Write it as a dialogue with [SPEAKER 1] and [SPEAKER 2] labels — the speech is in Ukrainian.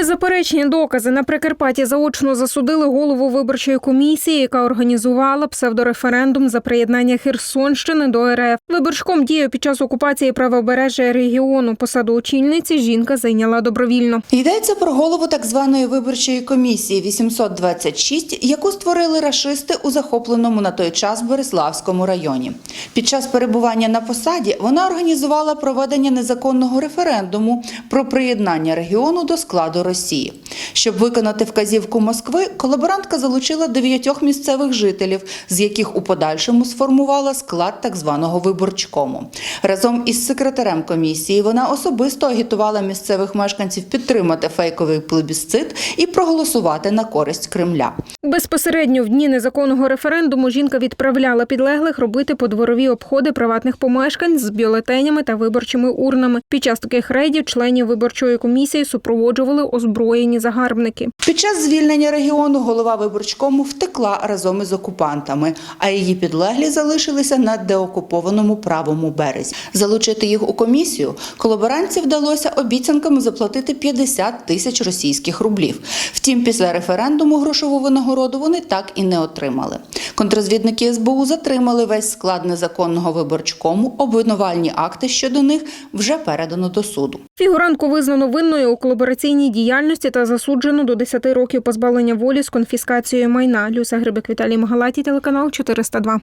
[SPEAKER 1] Беззаперечні докази на Прикарпатті заочно засудили голову виборчої комісії, яка організувала псевдореферендум за приєднання Херсонщини до РФ. Виборчком діяв під час окупації правобережжя регіону. Посаду очільниці жінка зайняла добровільно.
[SPEAKER 2] Йдеться про голову так званої виборчої комісії 826, яку створили рашисти у захопленому на той час Бориславському районі. Під час перебування на посаді вона організувала проведення незаконного референдуму про приєднання регіону до складу Росії. Щоб виконати вказівку Москви, колаборантка залучила дев'ятьох місцевих жителів, з яких у подальшому сформувала склад так званого виборчкому. Разом із секретарем комісії вона особисто агітувала місцевих мешканців підтримати фейковий плебісцит і проголосувати на користь Кремля.
[SPEAKER 1] Безпосередньо в дні незаконного референдуму жінка відправляла підлеглих робити подворові обходи приватних помешкань з бюлетенями та виборчими урнами. Під час таких рейдів членів виборчої комісії супроводжували озброєні загарбники.
[SPEAKER 2] Під час звільнення регіону голова виборчкому втекла разом із окупантами, а її підлеглі залишилися на деокупованому правому березі. Залучити їх у комісію колаборантці вдалося обіцянками заплатити 50 тисяч російських рублів. Втім, після референдуму грошову винагороду вони так і не отримали. Контрозвідники СБУ затримали весь склад незаконного виборчкому. Обвинувальні акти щодо них вже передано до суду.
[SPEAKER 1] Фігурантку визнано винною у колабораційній діяльності та засуджено до 10 років позбавлення волі з конфіскацією майна. Люся Грибик Віталій Магалаті, телеканал 402.